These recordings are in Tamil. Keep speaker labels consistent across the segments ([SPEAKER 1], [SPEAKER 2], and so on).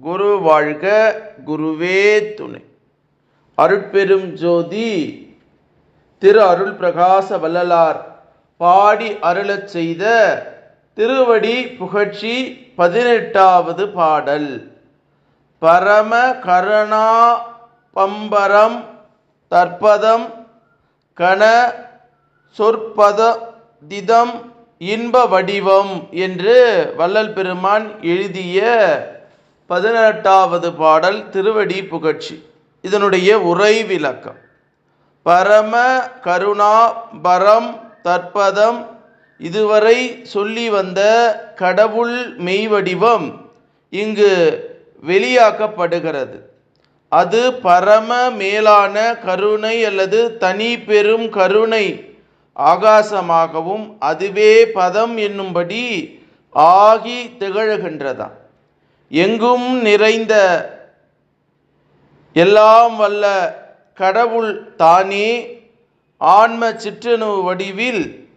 [SPEAKER 1] குரு வாழ்க குருவே துணை. அருட்பெரும் ஜோதி திரு அருள் பிரகாச வள்ளலார் பாடி அருளச் செய்த திருவடி புகழ்ச்சி பதினெட்டாவது பாடல். பரம கருணா பம்பரம் தற்பதம் கண சொற்பத திதம் இன்ப வடிவம் என்று வள்ளல் பெருமான் எழுதிய பதினெட்டாவது பாடல் திருவடி புகழ்ச்சி. இதனுடைய உரை விளக்கம். பரம கருணா பரம் தற்பதம் இதுவரை சொல்லி வந்த கடவுள் மெய்வடிவம் இங்கு வெளியாக்கப்படுகிறது. அது பரம மேலான கருணை அல்லது தனி பெரும் கருணை ஆகாசமாகவும் அதுவே பதம் என்னும்படி ஆகி திகழ்கின்றதாம். எங்கும் நிறைந்த எல்லாம் வல்ல கடவுள் தானே. ஆன்ம சிற்றணு வடிவில்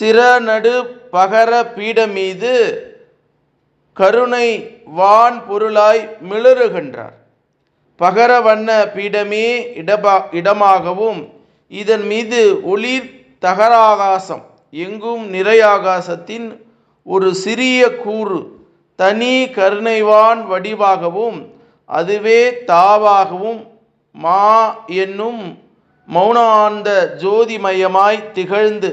[SPEAKER 1] சிறநடு பகர பீடம் மீது கருணை வான் பொருளாய் மிளறுகின்றார். பகர வண்ண பீடமே இடபா இடமாகவும் இதன் மீது ஒளிர் தகராகாசம் எங்கும் நிறையாகாசத்தின் ஒரு சிறிய கூறு தனி கருணைவான் வடிவாகவும் அதுவே தாவாகவும் மா என்னும் மௌனாந்த ஜோதிமயமாய் திகழ்ந்து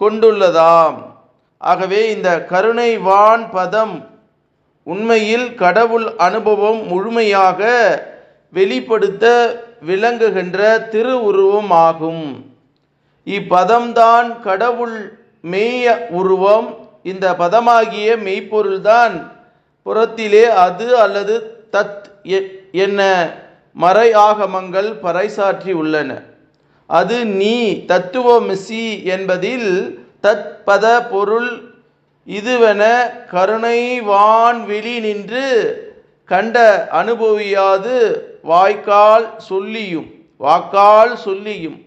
[SPEAKER 1] கொண்டுள்ளதாம். ஆகவே இந்த கருணைவான் பதம் உண்மையில் கடவுள் அனுபவம் முழுமையாக வெளிப்படுத்த விளங்குகின்ற திரு ஆகும் இப்பதம்தான் கடவுள் மெய்ய உருவம். இந்த பதமாகிய மெய்ப்பொருள்தான் புறத்திலே அது அல்லது தத் என்ன? மறை ஆகமங்கள் பறைசாற்றி உள்ளன. அது நீ தத்துவமிசி என்பதில் தத் பத பொருள் இதுவென கருணை வெளி நின்று கண்ட அனுபவியாது வாய்க்கால் சொல்லியும் வாக்கால் சொல்லியும்.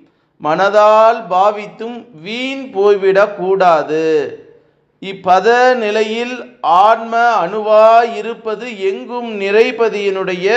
[SPEAKER 1] மனதால் பாவித்தும் வீண் போய்விடக்கூடாது. இப்பத நிலையில் ஆன்ம அணுவாய் இருப்பது எங்கும் நிறைபதியினுடைய